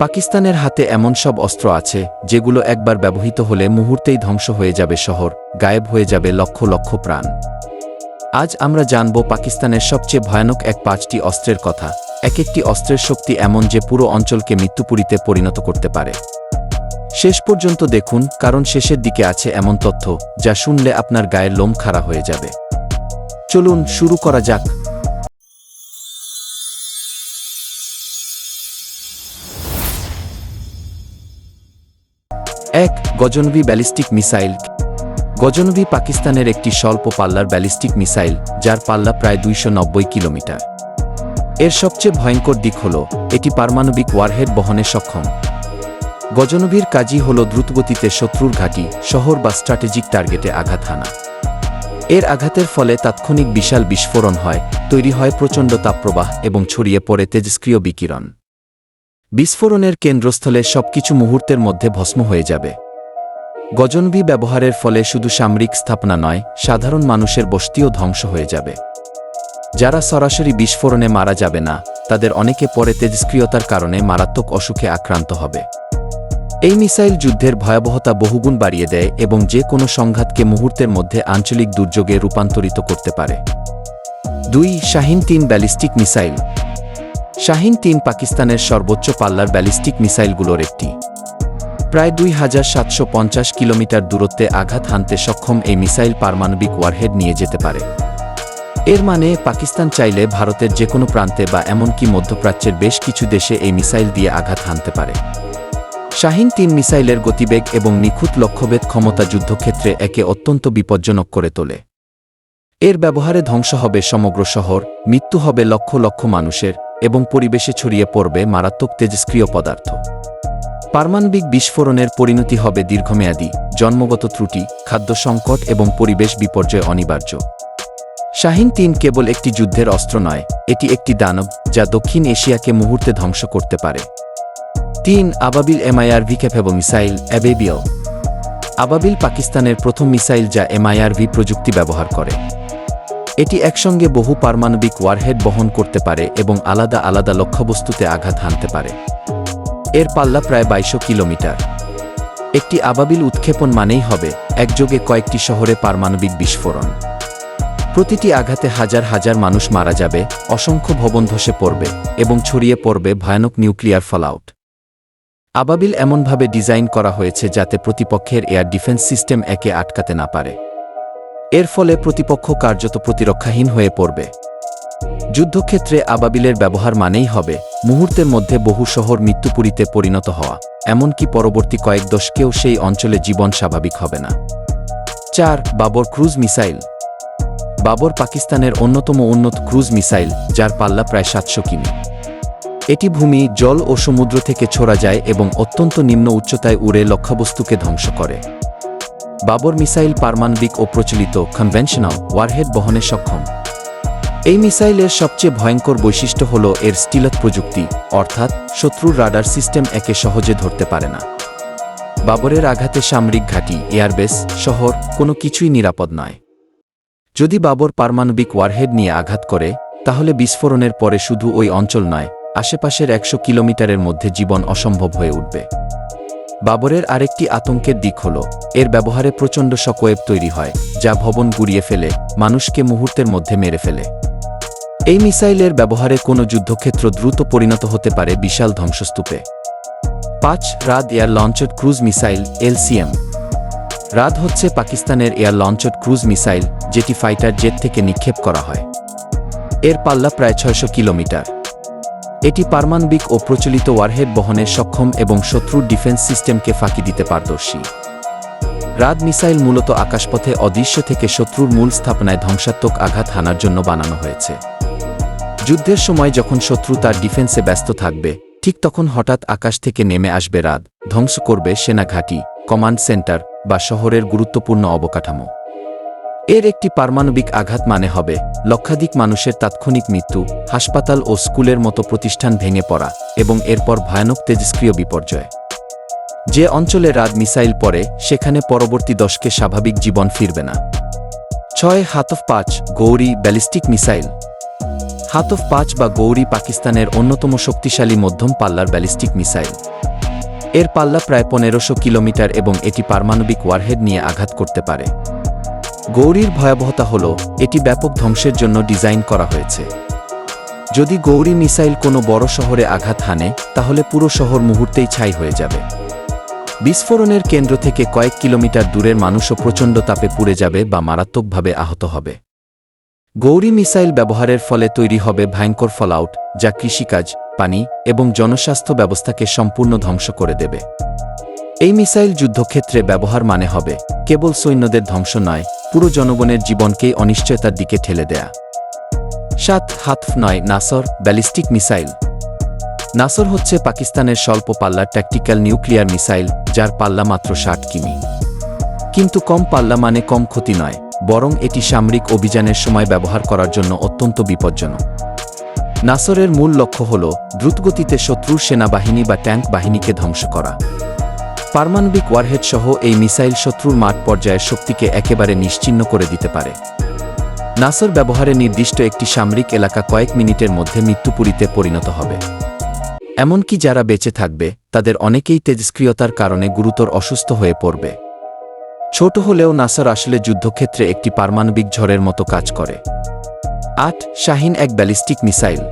পাকিস্তানের হাতে এমন সব অস্ত্র আছে, যেগুলো একবার ব্যবহৃত হলে মুহূর্তেই ধ্বংস হয়ে যাবে শহর, গায়েব হয়ে যাবে লক্ষ লক্ষ প্রাণ। আজ আমরা জানব পাকিস্তানের সবচেয়ে ভয়ানক এক পাঁচটি অস্ত্রের কথা। এক একটি অস্ত্রের শক্তি এমন যে পুরো অঞ্চলকে মৃত্যুপুরীতে পরিণত করতে পারে। শেষ পর্যন্ত দেখুন, কারণ শেষের দিকে আছে এমন তথ্য, যা শুনলে আপনার গায়ের লোম খাড়া হয়ে যাবে। চলুন শুরু করা যাক। এক গজনভি ব্যালিস্টিক মিসাইল। গজনভি পাকিস্তানের একটি স্বল্প পাল্লার ব্যালিস্টিক মিসাইল, যার পাল্লা প্রায় দুইশ নব্বই কিলোমিটার। এর সবচেয়ে ভয়ঙ্কর দিক হল, এটি পারমাণবিক ওয়ারহেড বহনে সক্ষম। গজনভির কাজই হল দ্রুতগতিতে শত্রুর ঘাঁটি, শহর বা স্ট্র্যাটেজিক টার্গেটে আঘাত হানা। এর আঘাতের ফলে তাৎক্ষণিক বিশাল বিস্ফোরণ হয়, তৈরি হয় প্রচণ্ড তাপপ্রবাহ এবং ছড়িয়ে পড়ে তেজস্ক্রিয় বিকিরণ। বিস্ফোরণের কেন্দ্রস্থলে সবকিছু মুহূর্তের মধ্যে ভস্ম হয়ে যাবে। গজনবি ব্যবহারের ফলে শুধু সামরিক স্থাপনা নয়, সাধারণ মানুষের বস্তিও ধ্বংস হয়ে যাবে। যারা সরাসরি বিস্ফোরণে মারা যাবে না, তাদের অনেকে পরে তেজস্ক্রিয়তার কারণে মারাত্মক অসুখে আক্রান্ত হবে। এই মিসাইল যুদ্ধের ভয়াবহতা বহুগুণ বাড়িয়ে দেয় এবং যে কোনো সংঘাতকে মুহূর্তের মধ্যে আঞ্চলিক দুর্যোগে রূপান্তরিত করতে পারে। দুই, শাহিন তিন ব্যালিস্টিক মিসাইল। শাহিন তিন পাকিস্তানের সর্বোচ্চ পাল্লার ব্যালিস্টিক মিসাইলগুলোর একটি। প্রায় দুই হাজার সাতশো পঞ্চাশ কিলোমিটার দূরত্বে আঘাত হানতে সক্ষম এই মিসাইল পারমাণবিক ওয়ারহেড নিয়ে যেতে পারে। এর মানে পাকিস্তান চাইলে ভারতের যে কোনো প্রান্তে বা এমনকি মধ্যপ্রাচ্যের বেশ কিছু দেশে এই মিসাইল দিয়ে আঘাত হানতে পারে। শাহিন তিন মিসাইলের গতিবেগ এবং নিখুঁত লক্ষ্যভেদ ক্ষমতা যুদ্ধক্ষেত্রে একে অত্যন্ত বিপজ্জনক করে তোলে। এর ব্যবহারে ধ্বংস হবে সমগ্র শহর, মৃত্যু হবে লক্ষ লক্ষ মানুষের এবং পরিবেশে ছড়িয়ে পড়বে মারাত্মক তেজস্ক্রিয় পদার্থ। পারমাণবিক বিস্ফোরণের পরিণতি হবে দীর্ঘমেয়াদী, জন্মগত ত্রুটি, খাদ্য সংকট এবং পরিবেশ বিপর্যয় অনিবার্য। শাহিন তিন কেবল একটি যুদ্ধের অস্ত্র নয়, এটি একটি দানব যা দক্ষিণ এশিয়াকে মুহূর্তে ধ্বংস করতে পারে। তিন, আবাবিল এমআইআরভি ক্যাপেবল মিসাইল অ্যাবেবিয়াল আবাবিল পাকিস্তানের প্রথম মিসাইল যা এমআইআরভি প্রযুক্তি ব্যবহার করে। এটি একসঙ্গে বহু পারমাণবিক ওয়ারহেড বহন করতে পারে এবং আলাদা আলাদা লক্ষ্যবস্তুতে আঘাত হানতে পারে। এর পাল্লা প্রায় বাইশো কিলোমিটার। একটি আবাবিল উৎক্ষেপণ মানেই হবে একযোগে কয়েকটি শহরে পারমাণবিক বিস্ফোরণ। প্রতিটি আঘাতে হাজার হাজার মানুষ মারা যাবে, অসংখ্য ভবন ধসে পড়বে এবং ছড়িয়ে পড়বে ভয়ানক নিউক্লিয়ার ফলাউট আবাবিল এমনভাবে ডিজাইন করা হয়েছে যাতে প্রতিপক্ষের এয়ার ডিফেন্স সিস্টেম একে আটকাতে না পারে। এর ফলে প্রতিপক্ষ কার্যত প্রতিরক্ষাহীন হয়ে পড়বে। যুদ্ধক্ষেত্রে আবাবিলের ব্যবহার মানেই হবে মুহূর্তের মধ্যে বহু শহর মৃত্যুপুরীতে পরিণত হওয়া, এমনকি পরবর্তী কয়েক দশকেও সেই অঞ্চলে জীবন স্বাভাবিক হবে না। চার, বাবর ক্রুজ মিসাইল। বাবর পাকিস্তানের অন্যতম উন্নত ক্রুজ মিসাইল, যার পাল্লা প্রায় সাতশো কিমি। এটি ভূমি, জল ও সমুদ্র থেকে ছোড়া যায় এবং অত্যন্ত নিম্ন উচ্চতায় উড়ে লক্ষ্যবস্তুকে ধ্বংস করে। বাবর মিসাইল পারমাণবিক ও প্রচলিত কনভেনশনাল ওয়ারহেড বহনে সক্ষম। এই মিসাইলের সবচেয়ে ভয়ঙ্কর বৈশিষ্ট্য হল এর স্টিলত প্রযুক্তি, অর্থাৎ শত্রুর রাডার সিস্টেম একে সহজে ধরতে পারে না। বাবরের আঘাতে সামরিক ঘাঁটি, এয়ারবেস, শহর কোনো কিছুই নিরাপদ নয়। যদি বাবর পারমাণবিক ওয়ারহেড নিয়ে আঘাত করে, তাহলে বিস্ফোরণের পরে শুধু ওই অঞ্চল নয়, আশেপাশের একশো কিলোমিটারের মধ্যে জীবন অসম্ভব হয়ে উঠবে। বাবরের আরেকটি আতঙ্কের দিক হল, এর ব্যবহারে প্রচণ্ড শকোয়েব তৈরি হয়, যা ভবন গুড়িয়ে ফেলে, মানুষকে মুহূর্তের মধ্যে মেরে ফেলে। এই মিসাইলের ব্যবহারে কোনো যুদ্ধক্ষেত্র দ্রুত পরিণত হতে পারে বিশাল ধ্বংসস্তূপে। পাঁচ, Raad air launched cruise missile, LCM. Raad হচ্ছে পাকিস্তানের এয়ার লঞ্চড ক্রুজ মিসাইল, যেটি ফাইটার জেট থেকে নিক্ষেপ করা হয়। এর পাল্লা প্রায় ছয়শো কিলোমিটার। এটি পারমাণবিক ও প্রচলিত ওয়ারহেড বহনে সক্ষম এবং শত্রুর ডিফেন্স সিস্টেমকে ফাঁকি দিতে পারদর্শী। রাদ মিসাইল মূলত আকাশপথে অদৃশ্য থেকে শত্রুর মূল স্থাপনায় ধ্বংসাত্মক আঘাত হানার জন্য বানানো হয়েছে। যুদ্ধের সময় যখন শত্রু তার ডিফেন্সে ব্যস্ত থাকবে, ঠিক তখন হঠাৎ আকাশ থেকে নেমে আসবে রাত, ধ্বংস করবে সেনা ঘাঁটি, কমান্ড সেন্টার বা শহরের গুরুত্বপূর্ণ অবকাঠামো। এর একটি পারমাণবিক আঘাত মানে হবে লক্ষাধিক মানুষের তাৎক্ষণিক মৃত্যু, হাসপাতাল ও স্কুলের মতো প্রতিষ্ঠান ভেঙে পড়া এবং এরপর ভয়ানক তেজস্ক্রিয় বিপর্যয়। যে অঞ্চলে রাত মিসাইল পড়ে, সেখানে পরবর্তী দশকে স্বাভাবিক জীবন ফিরবে না। ছয় হাতফ পাঁচ গৌরী ব্যালিস্টিক মিসাইল। হাতফ পাঁচ বা গৌরী পাকিস্তানের অন্যতম শক্তিশালী মধ্যম পাল্লার ব্যালিস্টিক মিসাইল। এর পাল্লা প্রায় পনেরোশো কিলোমিটার এবং এটি পারমাণবিক ওয়ারহেড নিয়ে আঘাত করতে পারে। গৌরীর ভয়াবহতা হল, এটি ব্যাপক ধ্বংসের জন্য ডিজাইন করা হয়েছে। যদি গৌরী মিসাইল কোনো বড় শহরে আঘাত হানে, তাহলে পুরো শহর মুহূর্তেই ছাই হয়ে যাবে। বিস্ফোরণের কেন্দ্র থেকে কয়েক কিলোমিটার দূরের মানুষও প্রচণ্ড তাপে পুড়ে যাবে বা মারাত্মকভাবে আহত হবে। গৌরী মিসাইল ব্যবহারের ফলে তৈরি হবে ভয়ঙ্কর ফলআউট যা কৃষিকাজ, পানি এবং জনস্বাস্থ্য ব্যবস্থাকে সম্পূর্ণ ধ্বংস করে দেবে। এই মিসাইল যুদ্ধক্ষেত্রে ব্যবহার মানে হবে, কেবল সৈন্যদের ধ্বংস নয় পুরো জনগণের জীবনকেই অনিশ্চয়তার দিকে ঠেলে দেয়া। সাত হাতফ নয়, নাসর, ব্যালিস্টিক মিসাইল। নাসর হচ্ছে পাকিস্তানের স্বল্প পাল্লার ট্যাকটিক্যাল নিউক্লিয়ার মিসাইল, যার পাল্লা মাত্র ষাট কিমি। কিন্তু কম পাল্লা মানে কম ক্ষতি নয়, বরং এটি সামরিক অভিযানের সময় ব্যবহার করার জন্য অত্যন্ত বিপজ্জনক। নাসরের মূল লক্ষ্য হল দ্রুতগতিতে শত্রুর সেনাবাহিনী বা ট্যাঙ্ক বাহিনীকে ধ্বংস করা। পারমাণবিক ওয়ারহেড সহ এই মিসাইল শত্রুর মাঠ পর্যায়ের শক্তিকে একেবারে নিশ্চিহ্ন করে দিতে পারে। নাসর ব্যবহারে নির্দিষ্ট একটি সামরিক এলাকা কয়েক মিনিটের মধ্যে মৃত্যুপুরীতে পরিণত হবে। এমনকি যারা বেঁচে থাকবে, তাদের অনেকেই তেজস্ক্রিয়তার কারণে গুরুতর অসুস্থ হয়ে পড়বে। ছোট হলেও নাসার আসলে যুদ্ধক্ষেত্রে একটি পারমাণবিক ঝড়ের মতো কাজ করে। আট, শাহিন এক ব্যালিস্টিক মিসাইল।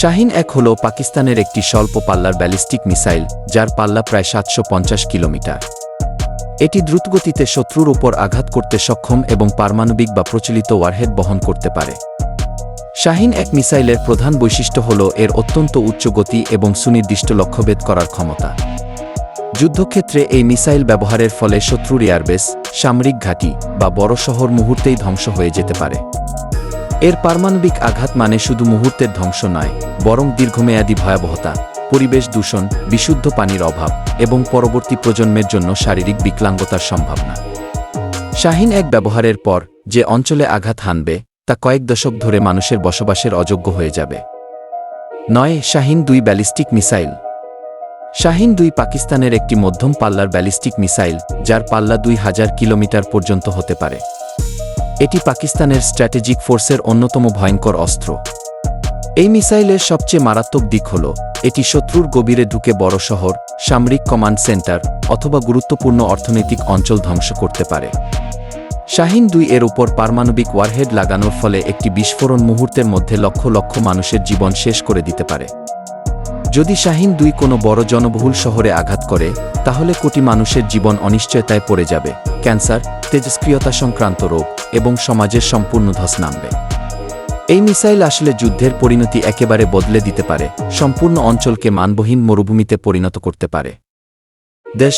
শাহিন এক হল পাকিস্তানের একটি স্বল্প পাল্লার ব্যালিস্টিক মিসাইল, যার পাল্লা প্রায় সাতশো পঞ্চাশ কিলোমিটার। এটি দ্রুতগতিতে শত্রুর উপর আঘাত করতে সক্ষম এবং পারমাণবিক বা প্রচলিত ওয়ারহেড বহন করতে পারে। শাহিন এক মিসাইলের প্রধান বৈশিষ্ট্য হল এর অত্যন্ত উচ্চ গতি এবং সুনির্দিষ্ট লক্ষ্যভেদ করার ক্ষমতা। যুদ্ধক্ষেত্রে এই মিসাইল ব্যবহারের ফলে শত্রুর এয়ারবেস, সামরিক ঘাঁটি বা বড় শহর মুহূর্তেই ধ্বংস হয়ে যেতে পারে। এর পারমাণবিক আঘাত মানে শুধু মুহূর্তের ধ্বংস নয়, বরং দীর্ঘমেয়াদী ভয়াবহতা, পরিবেশ দূষণ, বিশুদ্ধ পানির অভাব এবং পরবর্তী প্রজন্মের জন্য শারীরিক বিকলাঙ্গতার সম্ভাবনা। শাহিন এক ব্যবহারের পর যে অঞ্চলে আঘাত হানবে, তা কয়েক দশক ধরে মানুষের বসবাসের অযোগ্য হয়ে যাবে। নয়, শাহিন দুই ব্যালিস্টিক মিসাইল। শাহিন দুই পাকিস্তানের একটি মধ্যম পাল্লার ব্যালিস্টিক মিসাইল, যার পাল্লা দুই হাজার কিলোমিটার পর্যন্ত হতে পারে। এটি পাকিস্তানের স্ট্র্যাটেজিক ফোর্সের অন্যতম ভয়ঙ্কর অস্ত্র। এই মিসাইলের সবচেয়ে মারাত্মক দিক হল, এটি শত্রুর গভীরে ঢুকে বড় শহর, সামরিক কমান্ড সেন্টার, অথবা গুরুত্বপূর্ণ অর্থনৈতিক অঞ্চল ধ্বংস করতে পারে। শাহিন দুই এর উপর পারমাণবিক ওয়ারহেড লাগানোর ফলে একটি বিস্ফোরণ মুহূর্তের মধ্যে লক্ষ লক্ষ মানুষের জীবন শেষ করে দিতে পারে। যদি শাহিন দুই কোনো বড় জনবহুল শহরে আঘাত করে, তাহলে কোটি মানুষের জীবন অনিশ্চয়তায় পড়ে যাবে। ক্যান্সার তেজস্ক্রিয়তা সংক্রান্ত রোগ এবং সমাজের সম্পূর্ণ ধস নামবে। এই মিসাইল আসলে যুদ্ধের পরিণতি একেবারে বদলে দিতে পারে, সম্পূর্ণ অঞ্চলকে মানবহীন মরুভূমিতে পরিণত করতে পারে। দেশ।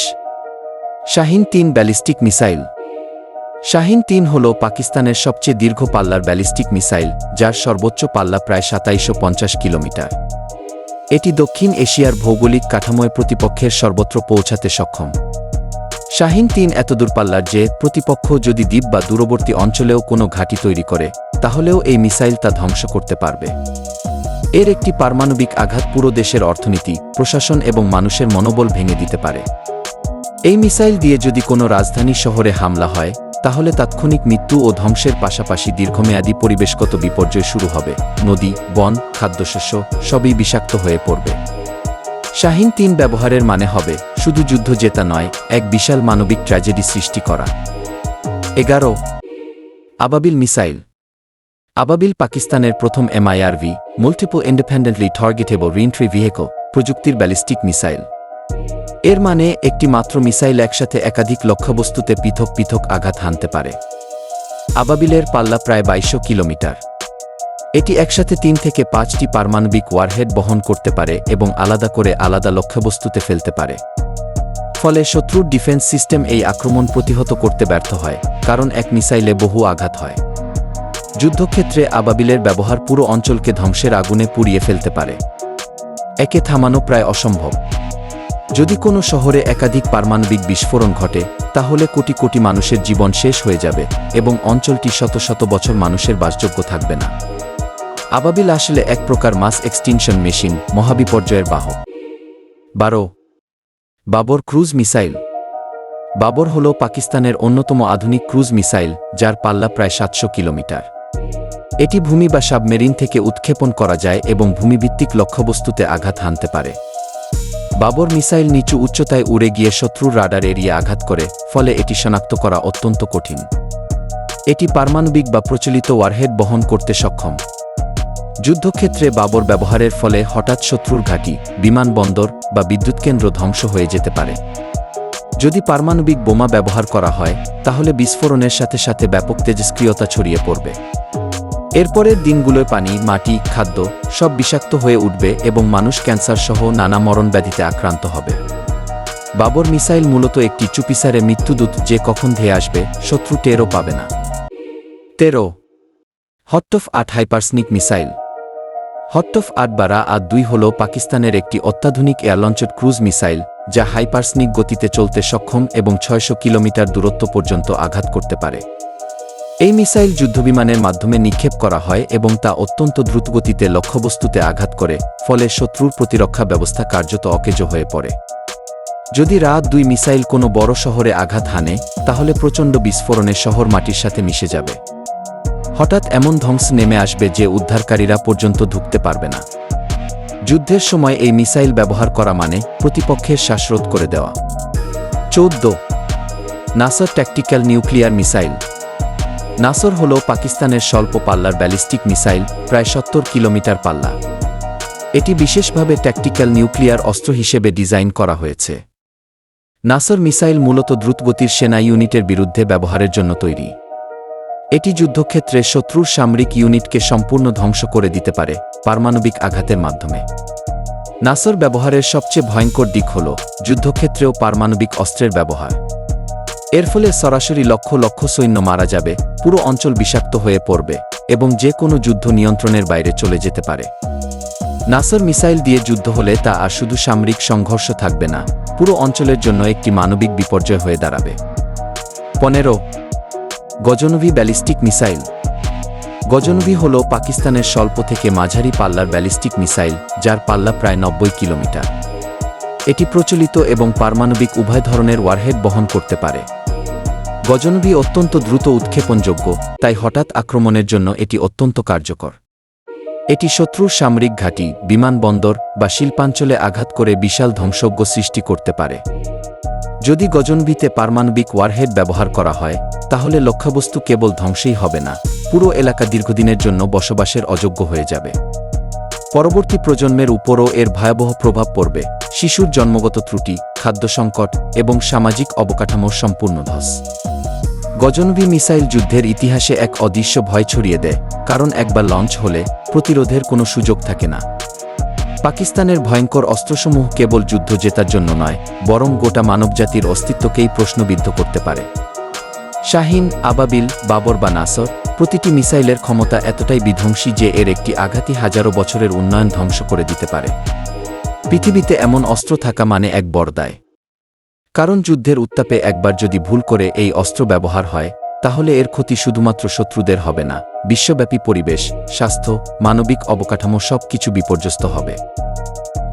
শাহিন তিন ব্যালিস্টিক মিসাইল। শাহিন তিন হল পাকিস্তানের সবচেয়ে দীর্ঘ পাল্লার ব্যালিস্টিক মিসাইল, যার সর্বোচ্চ পাল্লা প্রায় সাতাইশো কিলোমিটার। এটি দক্ষিণ এশিয়ার ভৌগোলিক কাঠামোয় প্রতিপক্ষের সর্বত্র পৌঁছাতে সক্ষম। শাহিন তিন এত দূরপাল্লার যে, প্রতিপক্ষ যদি দ্বীপ বা দূরবর্তী অঞ্চলেও কোনো ঘাঁটি তৈরি করে, তাহলেও এই মিসাইল তা ধ্বংস করতে পারবে। এর একটি পারমাণবিক আঘাত পুরো দেশের অর্থনীতি, প্রশাসন এবং মানুষের মনোবল ভেঙে দিতে পারে। এই মিসাইল দিয়ে যদি কোনো রাজধানী শহরে হামলা হয়, তাহলে তাৎক্ষণিক মৃত্যু ও ধ্বংসের পাশাপাশি দীর্ঘমেয়াদী পরিবেশগত বিপর্যয় শুরু হবে। নদী, বন, খাদ্যশস্য সবই বিষাক্ত হয়ে পড়বে। শাহিন তিন ব্যবহারের মানে হবে, শুধু যুদ্ধ জেতা নয়, এক বিশাল মানবিক ট্র্যাজেডি সৃষ্টি করা। এগারো। আবাবিল মিসাইল। আবাবিল পাকিস্তানের প্রথম MIRV multiple independently targetable reentry vehicle প্রযুক্তির ব্যালিস্টিক মিসাইল এর মানে একটি মাত্র মিসাইল একসাথে একাধিক লক্ষ্যবস্তুতে পৃথক পৃথক আঘাত হানতে পারে। আবাবিলের পাল্লা প্রায় বাইশশো কিলোমিটার। এটি একসাথে তিন থেকে পাঁচটি পারমাণবিক ওয়ারহেড বহন করতে পারে এবং আলাদা করে আলাদা লক্ষ্যবস্তুতে ফেলতে পারে। ফলে শত্রুর ডিফেন্স সিস্টেম এই আক্রমণ প্রতিহত করতে ব্যর্থ হয়, কারণ এক মিসাইলে বহু আঘাত হয়। যুদ্ধক্ষেত্রে আবাবিলের ব্যবহার পুরো অঞ্চলকে ধ্বংসের আগুনে পুড়িয়ে ফেলতে পারে। একে থামানো প্রায় অসম্ভব। যদি কোনো শহরে একাধিক পারমাণবিক বিস্ফোরণ ঘটে, তাহলে কোটি কোটি মানুষের জীবন শেষ হয়ে যাবে এবং অঞ্চলটি শত শত বছর মানুষের বাসযোগ্য থাকবে না। আবাবিল আসলে এক প্রকার মাস এক্সটিনশন মেশিন, মহাবিপর্যয়ের বাহক। বারো, বাবর ক্রুজ মিসাইল। বাবর হল পাকিস্তানের অন্যতম আধুনিক ক্রুজ মিসাইল, যার পাল্লা প্রায় সাতশো কিলোমিটার। এটি ভূমি বা সাবমেরিন থেকে উৎক্ষেপণ করা যায় এবং ভূমিভিত্তিক লক্ষ্যবস্তুতে আঘাত হানতে পারে। বাবর মিসাইল নিচু উচ্চতায় উড়ে গিয়ে শত্রুর রাডার এরিয়ে আঘাত করে, ফলে এটি শনাক্ত করা অত্যন্ত কঠিন। এটি পারমাণবিক বা প্রচলিত ওয়ারহেড বহন করতে সক্ষম। যুদ্ধক্ষেত্রে বাবর ব্যবহারের ফলে হঠাৎ শত্রুর ঘাঁটি বিমানবন্দর বা বিদ্যুৎকেন্দ্র ধ্বংস হয়ে যেতে পারে। যদি পারমাণবিক বোমা ব্যবহার করা হয়, তাহলে বিস্ফোরণের সাথে সাথে ব্যাপক তেজস্ক্রিয়তা ছড়িয়ে পড়বে। এরপরের দিনগুলোয় পানি, মাটি, খাদ্য সব বিষাক্ত হয়ে উঠবে এবং মানুষ ক্যান্সার সহ নানা মরণ ব্যাধিতে আক্রান্ত হবে। বাবর মিসাইল মূলত একটি চুপিসারে মৃত্যুদূত যে কখন ধেয়ে আসবে, শত্রু টেরও পাবে না। তেরো। হট্টফ আট হাইপারসনিক মিসাইল। হট্টফ আট বারা আট দুই হল পাকিস্তানের একটি অত্যাধুনিক air air launched cruise missile, যা হাইপারসনিক গতিতে চলতে সক্ষম এবং ছয়শো কিলোমিটার দূরত্ব পর্যন্ত আঘাত করতে পারে। এই মিসাইল যুদ্ধবিমানের মাধ্যমে নিক্ষেপ করা হয় এবং তা অত্যন্ত দ্রুতগতিতে লক্ষ্যবস্তুতে আঘাত করে, ফলে শত্রুর প্রতিরক্ষা ব্যবস্থা কার্যত অকেজ হয়ে পড়ে। যদি রাত দুই মিসাইল কোনো বড় শহরে আঘাত হানে, তাহলে প্রচণ্ড বিস্ফোরণে শহর মাটির সাথে মিশে যাবে। হঠাৎ এমন ধ্বংস নেমে আসবে যে উদ্ধারকারীরা পর্যন্ত ঢুকতে পারবে না। যুদ্ধের সময় এই মিসাইল ব্যবহার করা মানে প্রতিপক্ষের শ্বাসরোধ করে দেওয়া। চৌদ্দ। নাসার ট্যাকটিক্যাল নিউক্লিয়ার মিসাইল। নাসর হল পাকিস্তানের স্বল্প পাল্লার ব্যালিস্টিক মিসাইল, প্রায় সত্তর কিলোমিটার পাল্লা। এটি বিশেষভাবে ট্যাকটিক্যাল নিউক্লিয়ার অস্ত্র হিসেবে ডিজাইন করা হয়েছে। নাসর মিসাইল মূলত দ্রুতগতির সেনা ইউনিটের বিরুদ্ধে ব্যবহারের জন্য তৈরি। এটি যুদ্ধক্ষেত্রে শত্রুর সামরিক ইউনিটকে সম্পূর্ণ ধ্বংস করে দিতে পারে পারমাণবিক আঘাতের মাধ্যমে। নাসর ব্যবহারের সবচেয়ে ভয়ঙ্কর দিক হল যুদ্ধক্ষেত্রেও পারমাণবিক অস্ত্রের ব্যবহার। এর ফলে সরাসরি লক্ষ লক্ষ সৈন্য মারা যাবে, পুরো অঞ্চল বিষাক্ত হয়ে পড়বে এবং যে কোনো যুদ্ধ নিয়ন্ত্রণের বাইরে চলে যেতে পারে। নাসর মিসাইল দিয়ে যুদ্ধ হলে তা আর শুধু সামরিক সংঘর্ষ থাকবে না, পুরো অঞ্চলের জন্য একটি মানবিক বিপর্যয় হয়ে দাঁড়াবে। পনেরো গজনভি ব্যালিস্টিক মিসাইল। গজনভি হল পাকিস্তানের স্বল্প থেকে মাঝারি পাল্লার ব্যালিস্টিক মিসাইল, যার পাল্লা প্রায় নব্বই কিলোমিটার। এটি প্রচলিত এবং পারমাণবিক উভয় ধরনের ওয়ারহেড বহন করতে পারে। গজনভি অত্যন্ত দ্রুত উৎক্ষেপণযোগ্য, তাই হঠাৎ আক্রমণের জন্য এটি অত্যন্ত কার্যকর। এটি শত্রুর সামরিক ঘাঁটি বিমানবন্দর বা শিল্পাঞ্চলে আঘাত করে বিশাল ধ্বংসজ্ঞ সৃষ্টি করতে পারে। যদি গজনভিতে পারমাণবিক ওয়ারহেড ব্যবহার করা হয়, তাহলে লক্ষ্যবস্তু কেবল ধ্বংসই হবে না, পুরো এলাকা দীর্ঘদিনের জন্য বসবাসের অযোগ্য হয়ে যাবে। পরবর্তী প্রজন্মের উপরও এর ভয়াবহ প্রভাব পড়বে, শিশুর জন্মগত ত্রুটি, খাদ্য সংকট এবং সামাজিক অবকাঠামোর সম্পূর্ণ ধস। গজনভি মিসাইল যুদ্ধের ইতিহাসে এক অদৃশ্য ভয় ছড়িয়ে দেয়, কারণ একবার লঞ্চ হলে প্রতিরোধের কোনো সুযোগ থাকে না। পাকিস্তানের ভয়ঙ্কর অস্ত্রসমূহ কেবল যুদ্ধ জেতার জন্য নয়, বরং গোটা মানবজাতির অস্তিত্বকেই প্রশ্নবিদ্ধ করতে পারে। শাহিন, আবাবিল, বাবর বা নাসর প্রতিটি মিসাইলের ক্ষমতা এতটাই বিধ্বংসী যে এর একটি আঘাতই হাজারো বছরের উন্নয়ন ধ্বংস করে দিতে পারে। পৃথিবীতে এমন অস্ত্র থাকা মানে এক বড়দায় কারণ যুদ্ধের উত্তাপে একবার যদি ভুল করে এই অস্ত্র ব্যবহার হয় তাহলে এর ক্ষতি শুধুমাত্র শত্রুদের হবে না, বিশ্বব্যাপী পরিবেশ, স্বাস্থ্য, মানবিক অবকাঠামো সব কিছু বিপর্যস্ত হবে।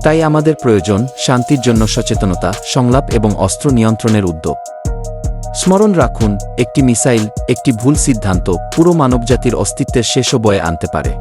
তাই আমাদের প্রয়োজন শান্তির জন্য সচেতনতা, সংলাপ এবং অস্ত্র নিয়ন্ত্রণের উদ্যোগ। স্মরণ রাখুন, একটি মিসাইল, একটি ভুল সিদ্ধান্ত পুরো মানবজাতির অস্তিত্বের শেষও বয়ে আনতে পারে।